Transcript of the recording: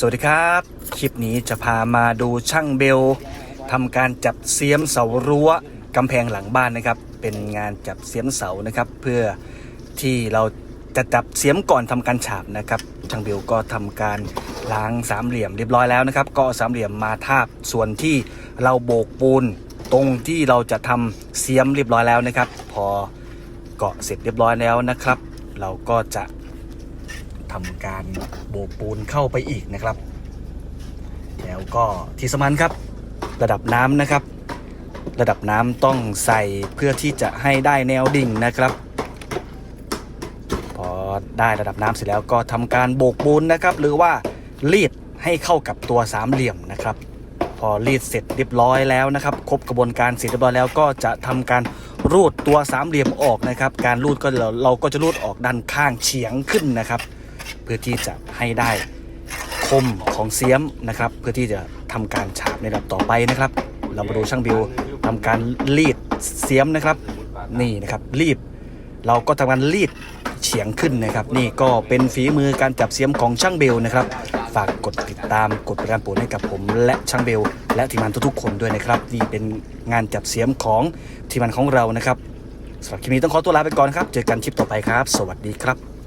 สวัสดีครับ คลิปนี้จะพามาดูช่างเบลทำการจับเสียมเสารั้วกำแพงหลังบ้านนะครับ เป็นงานจับเสียมเสานะครับ เพื่อที่เราจะจับเสียมก่อนทำการฉาบนะครับ ช่างเบลก็ทำการล้างสามเหลี่ยมเรียบร้อยแล้วนะครับ ก็เอาสามเหลี่ยมมาทาบส่วนที่เราโบกปูนตรงที่เราจะทำเสียมเรียบร้อยแล้วนะครับ พอเกาะเสร็จเรียบร้อยแล้วนะครับ เราก็จะ ทำการโบกปูนเข้าไปอีกนะครับ แล้วก็ที่สำคัญครับ ระดับน้ำนะครับ ระดับน้ำต้องใส่เพื่อที่จะให้ได้แนวดิ่งนะครับ พอได้ระดับน้ำเสร็จแล้วก็ทำการโบกปูนนะครับ หรือว่ารีดให้เข้ากับตัวสามเหลี่ยมนะครับ พอรีดเสร็จเรียบร้อยแล้วนะครับ ครบกระบวนการเสร็จเรียบร้อยแล้วก็จะทำการรูดตัวสามเหลี่ยมออกนะครับ การรูดก็เราเราก็จะรูดออกด้านข้างเฉียงขึ้นนะครับ พื่อที่จะให้ได้คมของเสียมนะครับ เพื่อที่จะทำการฉาบในระดับต่อไปนะครับ เรามาดูช่างบิวทำการรีดเสียมนะครับ นี่นะครับรีดเราก็ทำการรีดเฉียงขึ้นนะครับ นี่ก็เป็นฝีมือการจับเสียมของช่างเบลนะครับ ฝากกดติดตามกดประกันปูนให้กับผม และช่างเบล และทีมงานทุกๆคนด้วยนะครับนี่เป็นงานจับเสียมของทีมงานของเรานะครับสำหรับคลิปนี้ต้องขอตัวลาไปก่อนครับ เจอกันคลิปต่อไปครับ สวัสดีครับ